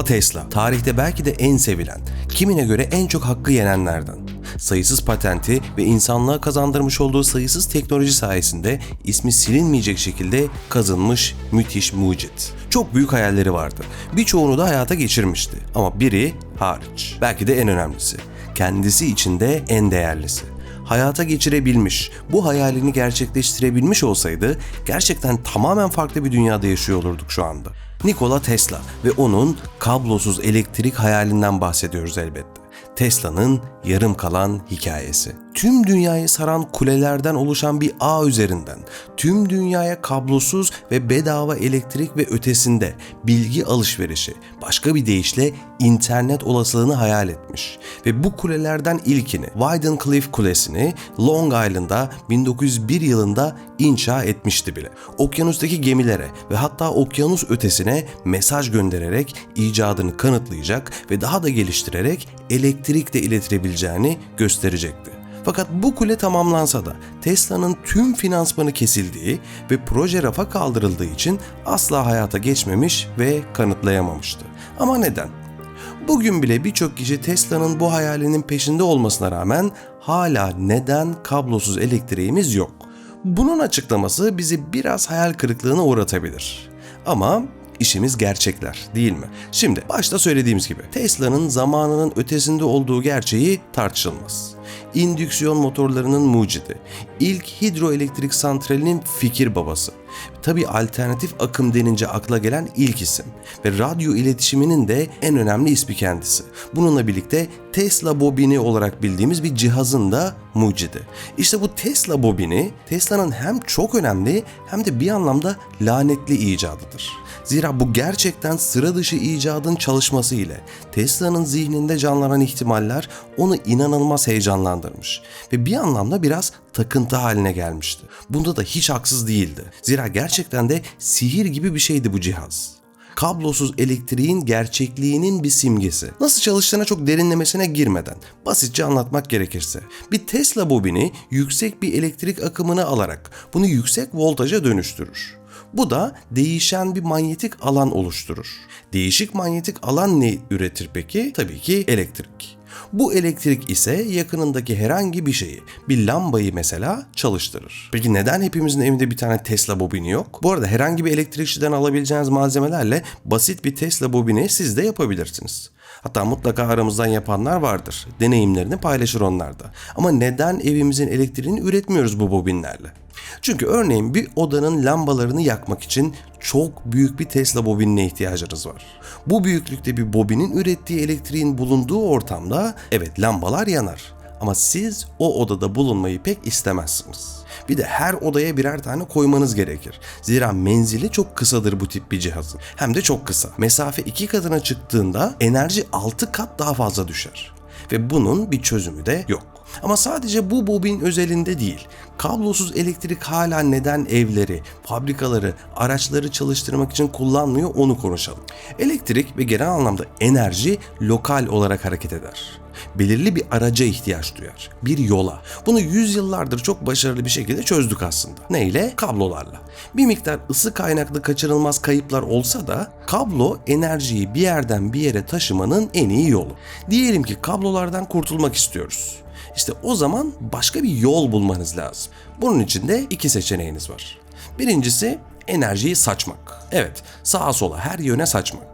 Nikola Tesla, tarihte belki de en sevilen, kimine göre en çok hakkı yenenlerden. Sayısız patenti ve insanlığa kazandırmış olduğu sayısız teknoloji sayesinde ismi silinmeyecek şekilde kazınmış müthiş mucit. Çok büyük hayalleri vardı. Birçoğunu da hayata geçirmişti. Ama biri hariç. Belki de en önemlisi. Kendisi için de en değerlisi hayata geçirebilmiş, bu hayalini gerçekleştirebilmiş olsaydı gerçekten tamamen farklı bir dünyada yaşıyor olurduk şu anda. Nikola Tesla ve onun kablosuz elektrik hayalinden bahsediyoruz elbette. Tesla'nın yarım kalan hikayesi. Tüm dünyayı saran kulelerden oluşan bir ağ üzerinden tüm dünyaya kablosuz ve bedava elektrik ve ötesinde bilgi alışverişi, başka bir deyişle internet olasılığını hayal etmiş. Ve bu kulelerden ilkini Cliff Kulesi'ni Long Island'da 1901 yılında inşa etmişti bile. Okyanustaki gemilere ve hatta okyanus ötesine mesaj göndererek icadını kanıtlayacak ve daha da geliştirerek elektrik de iletilebileceğini gösterecekti. Fakat bu kule tamamlansa da Tesla'nın tüm finansmanı kesildiği ve proje rafa kaldırıldığı için asla hayata geçmemiş ve kanıtlayamamıştı. Ama neden? Bugün bile birçok kişi Tesla'nın bu hayalinin peşinde olmasına rağmen hala neden kablosuz elektriğimiz yok? Bunun açıklaması bizi biraz hayal kırıklığına uğratabilir. Ama işimiz gerçekler değil mi? Şimdi başta söylediğimiz gibi Tesla'nın zamanının ötesinde olduğu gerçeği tartışılmaz indüksiyon motorlarının mucidi, ilk hidroelektrik santralinin fikir babası. Tabi alternatif akım denince akla gelen ilk isim ve radyo iletişiminin de en önemli ismi kendisi. Bununla birlikte Tesla bobini olarak bildiğimiz bir cihazın da mucidi. İşte bu Tesla bobini Tesla'nın hem çok önemli hem de bir anlamda lanetli icadıdır. Zira bu gerçekten sıra dışı icadın çalışması ile Tesla'nın zihninde canlanan ihtimaller onu inanılmaz heyecanlandırmış ve bir anlamda biraz takıntı haline gelmişti. Bunda da hiç haksız değildi. Zira gerçekten de sihir gibi bir şeydi bu cihaz kablosuz elektriğin gerçekliğinin bir simgesi. Nasıl çalıştığına çok derinlemesine girmeden basitçe anlatmak gerekirse bir Tesla bobini yüksek bir elektrik akımını alarak bunu yüksek voltaja dönüştürür. Bu da değişen bir manyetik alan oluşturur. Değişik manyetik alan ne üretir peki? Tabii ki elektrik. Bu elektrik ise yakınındaki herhangi bir şeyi, bir lambayı mesela çalıştırır. Peki neden hepimizin evinde bir tane Tesla bobini yok? Bu arada herhangi bir elektrikçiden alabileceğiniz malzemelerle basit bir Tesla bobini siz de yapabilirsiniz. Hatta mutlaka aramızdan yapanlar vardır. Deneyimlerini paylaşır onlar da. Ama neden evimizin elektriğini üretmiyoruz bu bobinlerle? Çünkü örneğin bir odanın lambalarını yakmak için çok büyük bir Tesla bobinine ihtiyacınız var. Bu büyüklükte bir bobinin ürettiği elektriğin bulunduğu ortamda evet lambalar yanar. Ama siz o odada bulunmayı pek istemezsiniz. Bir de her odaya birer tane koymanız gerekir. Zira menzili çok kısadır bu tip bir cihazın. Hem de çok kısa. Mesafe iki katına çıktığında enerji 6 kat daha fazla düşer. Ve bunun bir çözümü de yok. Ama sadece bu bobin özelinde değil. Kablosuz elektrik hala neden evleri, fabrikaları, araçları çalıştırmak için kullanmıyor onu konuşalım. Elektrik ve genel anlamda enerji lokal olarak hareket eder belirli bir araca ihtiyaç duyar. Bir yola. Bunu yüzyıllardır çok başarılı bir şekilde çözdük aslında. Neyle? Kablolarla. Bir miktar ısı kaynaklı kaçınılmaz kayıplar olsa da kablo enerjiyi bir yerden bir yere taşımanın en iyi yolu. Diyelim ki kablolardan kurtulmak istiyoruz. İşte o zaman başka bir yol bulmanız lazım. Bunun için de iki seçeneğiniz var. Birincisi enerjiyi saçmak. Evet, sağa sola her yöne saçmak.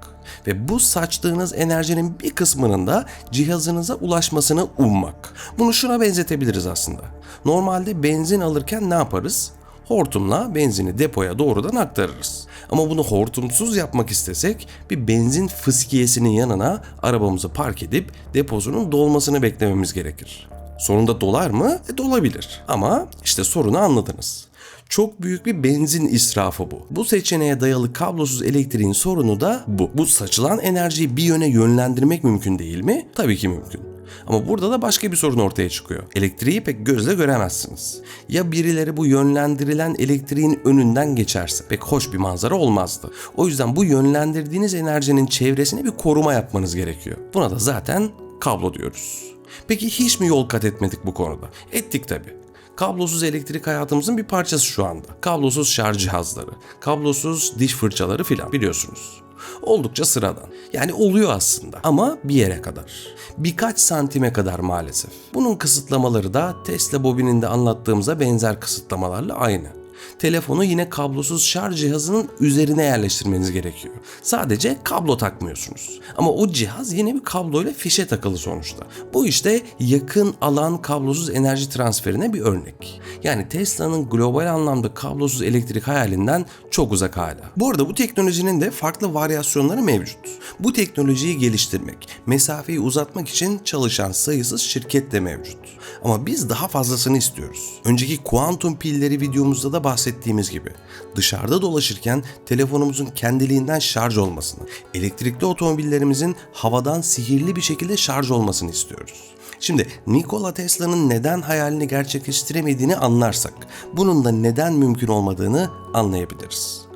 Ve bu saçtığınız enerjinin bir kısmının da cihazınıza ulaşmasını ummak. Bunu şuna benzetebiliriz aslında. Normalde benzin alırken ne yaparız? Hortumla benzini depoya doğrudan aktarırız. Ama bunu hortumsuz yapmak istesek bir benzin fıskiyesinin yanına arabamızı park edip deposunun dolmasını beklememiz gerekir. Sonunda dolar mı? E, dolabilir. Ama işte sorunu anladınız. Çok büyük bir benzin israfı bu. Bu seçeneğe dayalı kablosuz elektriğin sorunu da bu. Bu saçılan enerjiyi bir yöne yönlendirmek mümkün değil mi? Tabii ki mümkün. Ama burada da başka bir sorun ortaya çıkıyor. Elektriği pek gözle göremezsiniz. Ya birileri bu yönlendirilen elektriğin önünden geçerse pek hoş bir manzara olmazdı. O yüzden bu yönlendirdiğiniz enerjinin çevresine bir koruma yapmanız gerekiyor. Buna da zaten kablo diyoruz. Peki hiç mi yol kat etmedik bu konuda? Ettik tabi. Kablosuz elektrik hayatımızın bir parçası şu anda. Kablosuz şarj cihazları, kablosuz diş fırçaları filan biliyorsunuz. Oldukça sıradan. Yani oluyor aslında ama bir yere kadar. Birkaç santime kadar maalesef. Bunun kısıtlamaları da Tesla bobininde anlattığımıza benzer kısıtlamalarla aynı. Telefonu yine kablosuz şarj cihazının üzerine yerleştirmeniz gerekiyor. Sadece kablo takmıyorsunuz. Ama o cihaz yine bir kabloyla fişe takılı sonuçta. Bu işte yakın alan kablosuz enerji transferine bir örnek. Yani Tesla'nın global anlamda kablosuz elektrik hayalinden çok uzak hala. Bu arada bu teknolojinin de farklı varyasyonları mevcut. Bu teknolojiyi geliştirmek, mesafeyi uzatmak için çalışan sayısız şirket de mevcut. Ama biz daha fazlasını istiyoruz. Önceki kuantum pilleri videomuzda da bahsettiğimiz gibi dışarıda dolaşırken telefonumuzun kendiliğinden şarj olmasını, elektrikli otomobillerimizin havadan sihirli bir şekilde şarj olmasını istiyoruz. Şimdi Nikola Tesla'nın neden hayalini gerçekleştiremediğini anlarsak, bunun da neden mümkün olmadığını anlayabiliriz.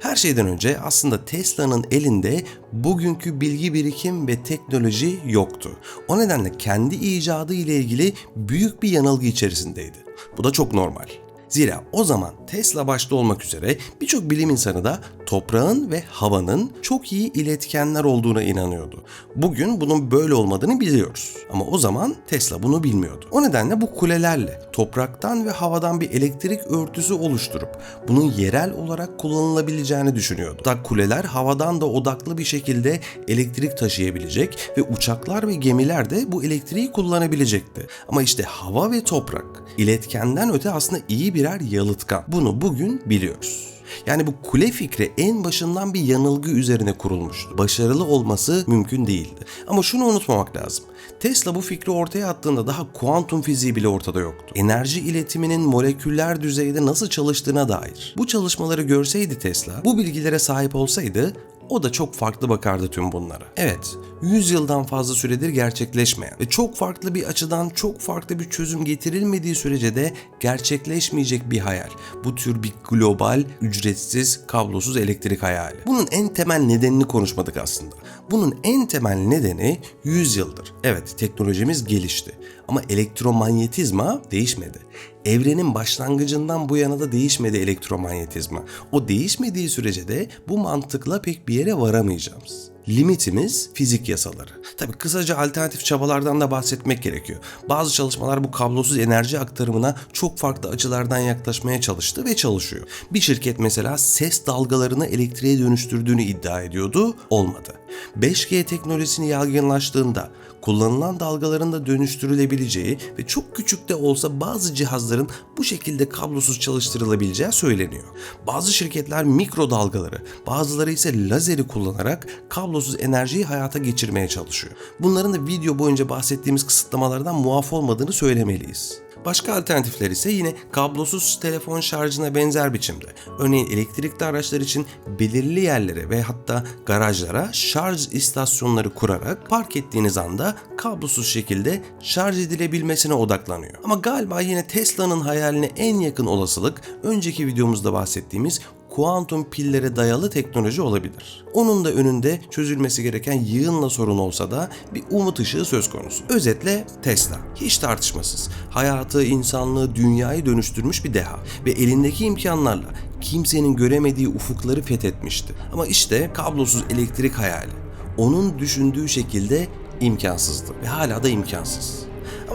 Her şeyden önce aslında Tesla'nın elinde bugünkü bilgi birikim ve teknoloji yoktu. O nedenle kendi icadı ile ilgili büyük bir yanılgı içerisindeydi. Bu da çok normal. Zira o zaman Tesla başta olmak üzere birçok bilim insanı da toprağın ve havanın çok iyi iletkenler olduğuna inanıyordu. Bugün bunun böyle olmadığını biliyoruz. Ama o zaman Tesla bunu bilmiyordu. O nedenle bu kulelerle topraktan ve havadan bir elektrik örtüsü oluşturup bunun yerel olarak kullanılabileceğini düşünüyordu. Da kuleler havadan da odaklı bir şekilde elektrik taşıyabilecek ve uçaklar ve gemiler de bu elektriği kullanabilecekti. Ama işte hava ve toprak iletkenden öte aslında iyi birer yalıtkan. Bunu bugün biliyoruz. Yani bu kule fikri en başından bir yanılgı üzerine kurulmuştu. Başarılı olması mümkün değildi. Ama şunu unutmamak lazım. Tesla bu fikri ortaya attığında daha kuantum fiziği bile ortada yoktu. Enerji iletiminin moleküller düzeyde nasıl çalıştığına dair. Bu çalışmaları görseydi Tesla, bu bilgilere sahip olsaydı o da çok farklı bakardı tüm bunlara. Evet, 100 yıldan fazla süredir gerçekleşmeyen ve çok farklı bir açıdan çok farklı bir çözüm getirilmediği sürece de gerçekleşmeyecek bir hayal. Bu tür bir global, ücretsiz, kablosuz elektrik hayali. Bunun en temel nedenini konuşmadık aslında. Bunun en temel nedeni 100 yıldır. Evet, teknolojimiz gelişti ama elektromanyetizma değişmedi. Evrenin başlangıcından bu yana da değişmedi elektromanyetizma. O değişmediği sürece de bu mantıkla pek bir yere varamayacağız. Limitimiz fizik yasaları. Tabi kısaca alternatif çabalardan da bahsetmek gerekiyor. Bazı çalışmalar bu kablosuz enerji aktarımına çok farklı açılardan yaklaşmaya çalıştı ve çalışıyor. Bir şirket mesela ses dalgalarını elektriğe dönüştürdüğünü iddia ediyordu, olmadı. 5G teknolojisini yaygınlaştığında kullanılan dalgaların da dönüştürülebileceği ve çok küçük de olsa bazı cihazların bu şekilde kablosuz çalıştırılabileceği söyleniyor. Bazı şirketler mikrodalgaları, bazıları ise lazeri kullanarak kablosuz enerjiyi hayata geçirmeye çalışıyor. Bunların da video boyunca bahsettiğimiz kısıtlamalardan muaf olmadığını söylemeliyiz. Başka alternatifler ise yine kablosuz telefon şarjına benzer biçimde. Örneğin elektrikli araçlar için belirli yerlere ve hatta garajlara şarj istasyonları kurarak park ettiğiniz anda kablosuz şekilde şarj edilebilmesine odaklanıyor. Ama galiba yine Tesla'nın hayaline en yakın olasılık önceki videomuzda bahsettiğimiz kuantum pillere dayalı teknoloji olabilir. Onun da önünde çözülmesi gereken yığınla sorun olsa da bir umut ışığı söz konusu. Özetle Tesla. Hiç tartışmasız. Hayatı, insanlığı, dünyayı dönüştürmüş bir deha. Ve elindeki imkanlarla kimsenin göremediği ufukları fethetmişti. Ama işte kablosuz elektrik hayali. Onun düşündüğü şekilde imkansızdı ve hala da imkansız.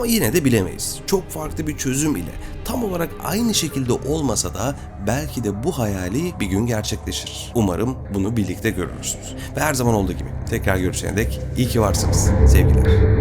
Ama yine de bilemeyiz. Çok farklı bir çözüm ile tam olarak aynı şekilde olmasa da belki de bu hayali bir gün gerçekleşir. Umarım bunu birlikte görürüz. Ve her zaman olduğu gibi tekrar görüşene dek iyi ki varsınız. Sevgiler.